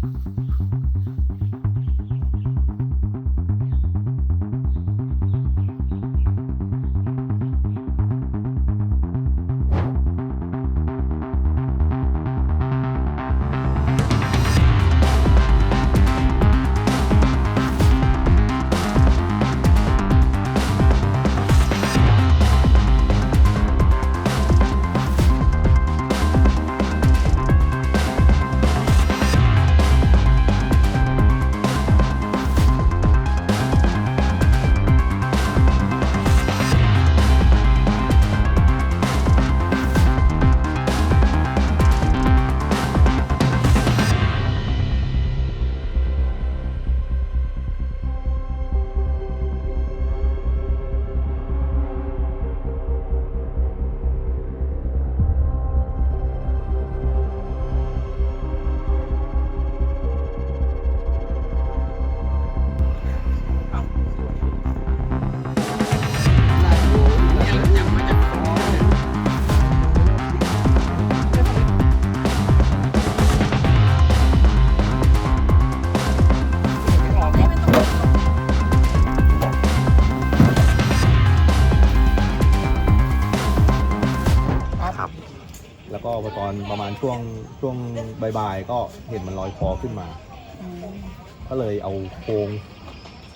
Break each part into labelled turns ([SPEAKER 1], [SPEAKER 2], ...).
[SPEAKER 1] Mm-hmm. แล้วก็ตอนประมาณช่วงช่วงบ่ายๆก็เห็นมันลอยคอขึ้นมา
[SPEAKER 2] อืม
[SPEAKER 1] ก็เลยเอาโครง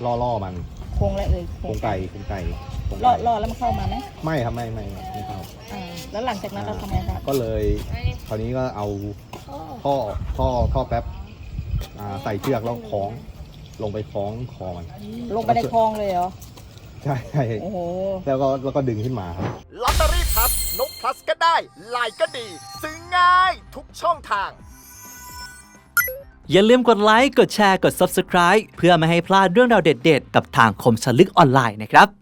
[SPEAKER 1] ล่อๆมัน
[SPEAKER 2] โครงอะไรเอ่ย
[SPEAKER 1] โครงไก่โครงไก่โครง
[SPEAKER 2] ล่อ
[SPEAKER 1] ไก่
[SPEAKER 2] ล่อแล้วมันเข้ามาไหม
[SPEAKER 1] ไม่ครับไม่ไม่ไม่ไม่เข้า
[SPEAKER 2] อ่าแล้วหลังจากนั้นเราทำไงครับ
[SPEAKER 1] ก็เลยคราวนี้ก็เอาท่อท่อท่อแป๊บอ่าใส่เชือกแล้วคล้อง ลงไปคล้องคอมัน
[SPEAKER 2] ลงไปในคลองเลยเหรอ
[SPEAKER 1] ใช่ใช่
[SPEAKER 2] โอ้โห
[SPEAKER 1] แล้วก็แล้วก็ดึงขึ้นมาครับ
[SPEAKER 3] ลอตเตอรี่พับ นกพลัสก็ได้ ไลน์ก็ดี ซื้อง่ายทุกช่องทาง
[SPEAKER 4] อย่าลืมกดไลค์ กดแชร์ กด Subscribe เพื่อไม่ให้พลาดเรื่องราวเด็ดๆ กับทางคมสนลึกออนไลน์นะครับ